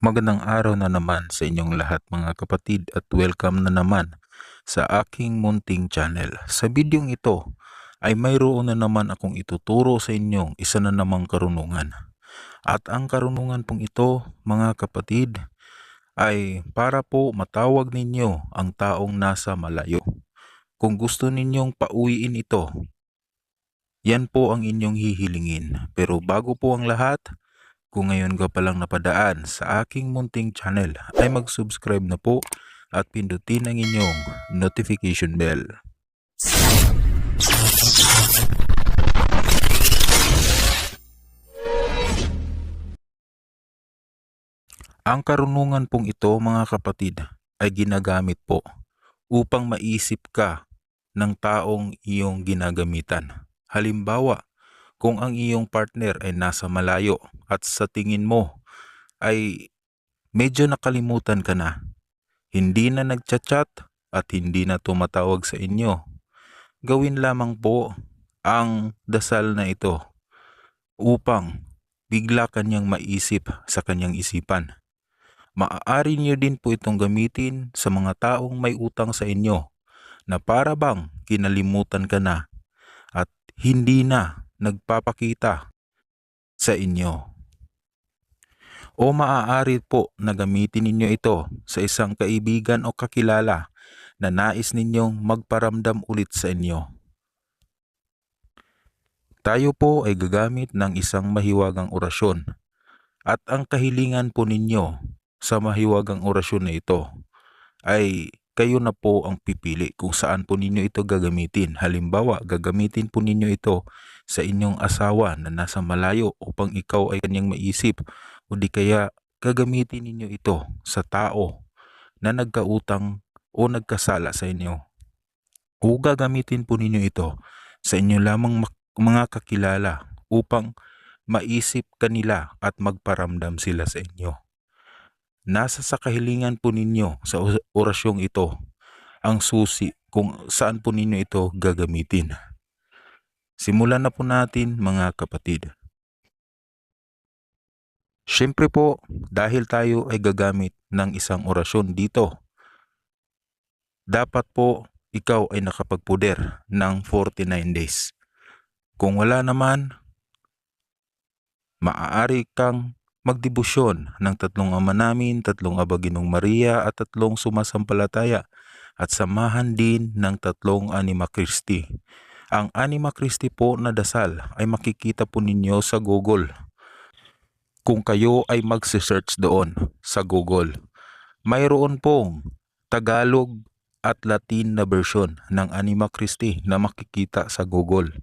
Magandang araw na naman sa inyong lahat mga kapatid at welcome na naman sa aking munting channel. Sa bidyong ito ay mayroon na naman akong ituturo sa inyong isa na namang karunungan. At ang karunungan pong ito mga kapatid ay para po matawag ninyo ang taong nasa malayo. Kung gusto ninyong pauwiin ito, yan po ang inyong hihilingin. Pero bago po ang lahat, kung ngayon ka palang napadaan sa aking munting channel ay mag-subscribe na po at pindutin ang inyong notification bell. Ang karunungan pong ito mga kapatid ay ginagamit po upang maisip ka ng taong iyong ginagamitan. Halimbawa, kung ang iyong partner ay nasa malayo at sa tingin mo ay medyo nakalimutan ka na, hindi na nagchat-chat at hindi na tumatawag sa inyo, gawin lamang po ang dasal na ito upang bigla kanyang maisip sa kanyang isipan. Maaari niyo din po itong gamitin sa mga taong may utang sa inyo na para bang kinalimutan ka na at hindi na nagpapakita sa inyo. O maaari po na gamitin ninyo ito sa isang kaibigan o kakilala na nais ninyong magparamdam ulit sa inyo. Tayo po ay gagamit ng isang mahiwagang orasyon at ang kahilingan po ninyo sa mahiwagang orasyon na ito ay kayo na po ang pipili kung saan po ninyo ito gagamitin. Halimbawa, gagamitin po ninyo ito sa inyong asawa na nasa malayo upang ikaw ay kanyang maisip o di kaya gagamitin ninyo ito sa tao na nagkautang o nagkasala sa inyo. O gagamitin po ninyo ito sa inyo lamang mga kakilala upang maisip kanila at magparamdam sila sa inyo. Nasa sa kahilingan po ninyo sa orasyong ito ang susi kung saan po ninyo ito gagamitin. Simulan na po natin mga kapatid. Siyempre po, dahil tayo ay gagamit ng isang orasyon dito, dapat po ikaw ay nakapagpuder ng 49 days. Kung wala naman, maaari kang magdebosyon ng tatlong ama namin, tatlong abaginong Maria at tatlong sumasampalataya at samahan din ng tatlong Anima Christi. Ang Anima Christi po na dasal ay makikita po ninyo sa Google. Kung kayo ay magse-search doon sa Google, mayroon pong Tagalog at Latin na version ng Anima Christi na makikita sa Google.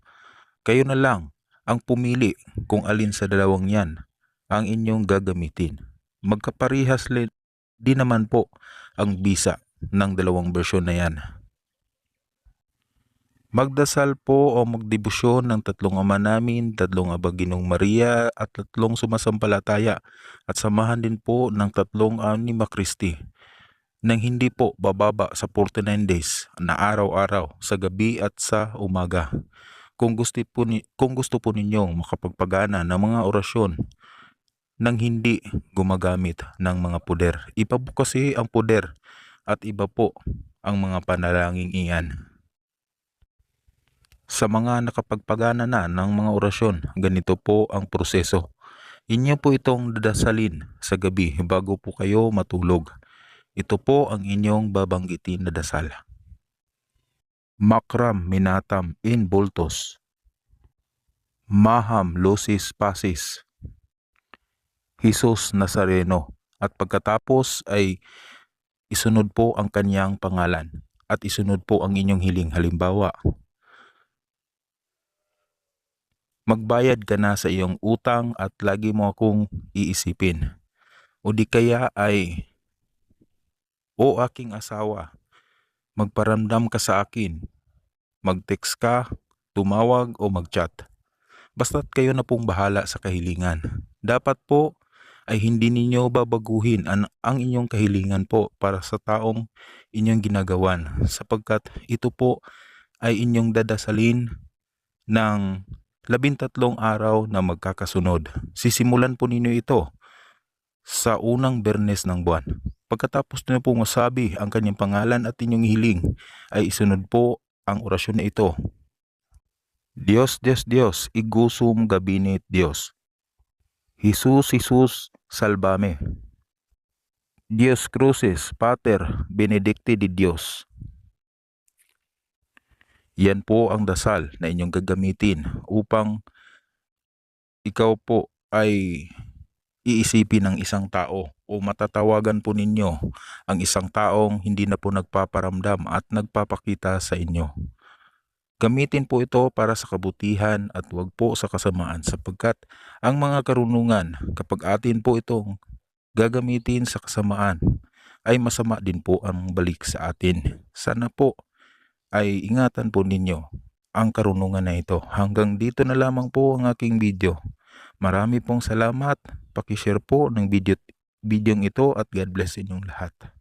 Kayo na lang ang pumili kung alin sa dalawang yan ang inyong gagamitin. Magkaparihas din naman po ang bisa ng dalawang version na yan. Magdasal po o magdebosyon ng tatlong ama namin, tatlong abaginong Maria at tatlong sumasampalataya at samahan din po ng tatlong anima Christi nang hindi po bababa sa 49 days na araw-araw sa gabi at sa umaga. Kung gusto po, ni, kung gusto po ninyong makapagpagana ng mga orasyon nang hindi gumagamit ng mga puder. Iba ang puder at iba po ang mga panalangin iyan. Sa mga nakapagpagana na ng mga orasyon, ganito po ang proseso. Inyo po itong dadasalin sa gabi bago po kayo matulog. Ito po ang inyong babanggitin na dasal. Makram minatam in bultos. Maham lucis pasis. Jesus Nazareno. At pagkatapos ay isunod po ang kanyang pangalan at isunod po ang inyong hiling. Halimbawa, magbayad ka na sa iyong utang at lagi mo akong iisipin. O di kaya ay, o aking asawa, magparamdam ka sa akin, mag-text ka, tumawag o mag-chat. Basta't kayo na pong bahala sa kahilingan. Dapat po ay hindi ninyo babaguhin ang, ang inyong kahilingan po para sa taong inyong ginagawan sapagkat ito po ay inyong dadasalin ng labintatlong araw na magkakasunod. Sisimulan po ninyo ito sa unang bernes ng buwan. Pagkatapos niyo po masabi ang kanyang pangalan at inyong hiling, ay isunod po ang orasyon na ito. Dios, Dios, Dios, igusum gabinit Dios. Jesus, Jesus, salvame. Dios crucis, Pater, benedicti di Dios. Yan po ang dasal na inyong gagamitin upang ikaw po ay iisipin ng isang tao o matatawagan po ninyo ang isang taong hindi na po nagpaparamdam at nagpapakita sa inyo. Gamitin po ito para sa kabutihan at huwag po sa kasamaan sapagkat ang mga karunungan kapag atin po itong gagamitin sa kasamaan ay masama din po ang balik sa atin. Sana po ay ingatan po ninyo ang karunungan na ito. Hanggang dito na lamang po ang aking video. Marami pong salamat. Pakishare po ng video, video ito at God bless inyong lahat.